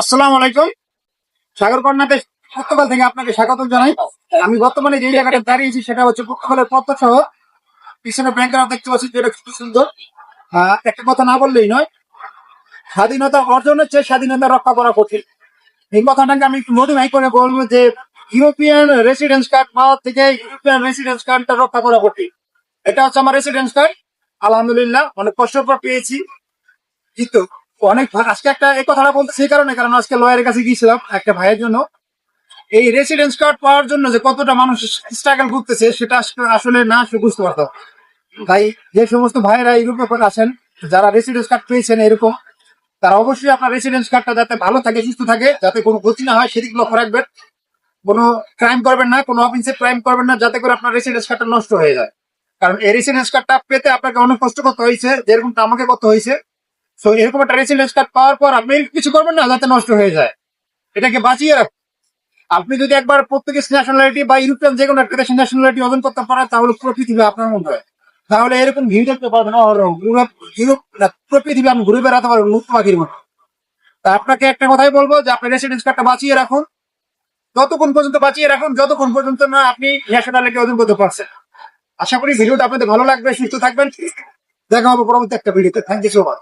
আসসালামু আলাইকুম। সাগর কর্ণাতে পর্তুগাল থেকে আপনাকে স্বাগত জানাই। আমি বর্তমানে যে জায়গাটা দাঁড়িয়েছি সেটা হচ্ছে পর্তুগালের পদ্ম সহ পিছনে ব্যাংকার দেখতে পাচ্ছি যেটা খুব সুন্দর। একটা কথা না বললেই নয়, স্বাধীনতা অর্জনের চেয়ে স্বাধীনতা রক্ষা করা কঠিন। এই কথাটাকে আমি একটু মধুমাই করে বলব যে ইউরোপিয়ান রেসিডেন্স কার্ড পাওয়ার থেকে ইউরোপিয়ান রেসিডেন্স কার্ডটা রক্ষা করা কঠিন। এটা হচ্ছে আমার রেসিডেন্স কার্ড আলহামদুলিল্লাহ, অনেক কষ্টের পর পেয়েছি। কিন্তু অনেক ভা- আজকে একটা এই কথাটা বলতে সেই কারণে, কারণ আজকে লয়ারের কাছে গিয়েছিলাম একটা ভাইয়ের জন্য। এই রেসিডেন্স কার্ড পাওয়ার জন্য যে কতটা মানুষ স্ট্রাগল করতেছে, সেটা আসলে- না বুঝতে পারতাম। তাই যে সমস্ত ভাইয়েরা ইউরোপে আসেন যারা রেসিডেন্স কার্ড পেয়েছেন এরকম, তারা অবশ্যই আপনার রেসিডেন্স কার্ডটা যাতে ভালো থাকে, সুস্থ থাকে, যাতে কোনো ক্ষতি না হয়, সেদিক লক্ষ্য রাখবেন। কোনো ক্রাইম করবেন না, কোনো অফিসে ক্রাইম করবেন না, যাতে করে আপনার রেসিডেন্স কার্ডটা নষ্ট হয়ে যায়। কারণ এই রেসিডেন্স কার্ডটা পেতে আপনাকে অনেক কষ্ট করতে হয়েছে, যেরকমটা আমাকে করতে হয়েছে। তো এরকম একটা রেসিডেন্স কার্ড পাওয়ার পর আপনি কিছু করবেন না, যাতে নষ্ট হয়ে যায়। এটাকে বাঁচিয়ে রাখুন আপনি যদি একবার প্রত্যেকের ন্যাশনালিটি বা ইউরোপিয়ান যে কোনো একটা দেশের ন্যাশনালিটি অর্জন করতে পারেন, তাহলে পুরো পৃথিবী আপনার মধ্যে হয়। তাহলে এরকম ভিউ দেখতে পারবেন। ইউরোপ ইউরোপ পুরো পৃথিবী ঘুরে বেড়াতে পারবেন, মুক্ত পাখির মতো। তা আপনাকে একটা কথাই বলব যে আপনি রেসিডেন্স কার্ডটা বাঁচিয়ে রাখুন। যতক্ষণ পর্যন্ত বাঁচিয়ে রাখুন, যতক্ষণ পর্যন্ত না আপনি ন্যাশনালিটি অর্জন করতে পারছেন। আশা করি ভিডিওটা আপনাদের ভালো লাগবে, সুস্থ থাকবেন। দেখা হবে পরবর্তী একটা ভিডিওতে। Thank you so much